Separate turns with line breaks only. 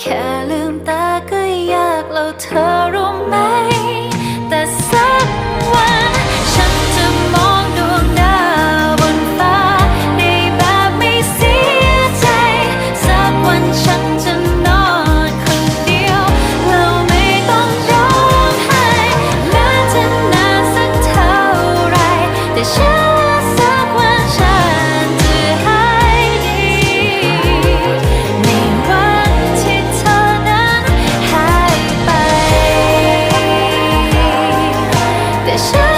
แค่ลืมตาก็ยากเล้วเธอรู้ไหม แต่สักวันฉันจะมองดวงดาวบนฟ้าในแบบไม่เสียใจ สักวันฉันจะนอนคนเดียวเราไม่ต้องร้องไห้แม้จะนานสักเท่าไรแต่ฉัน 是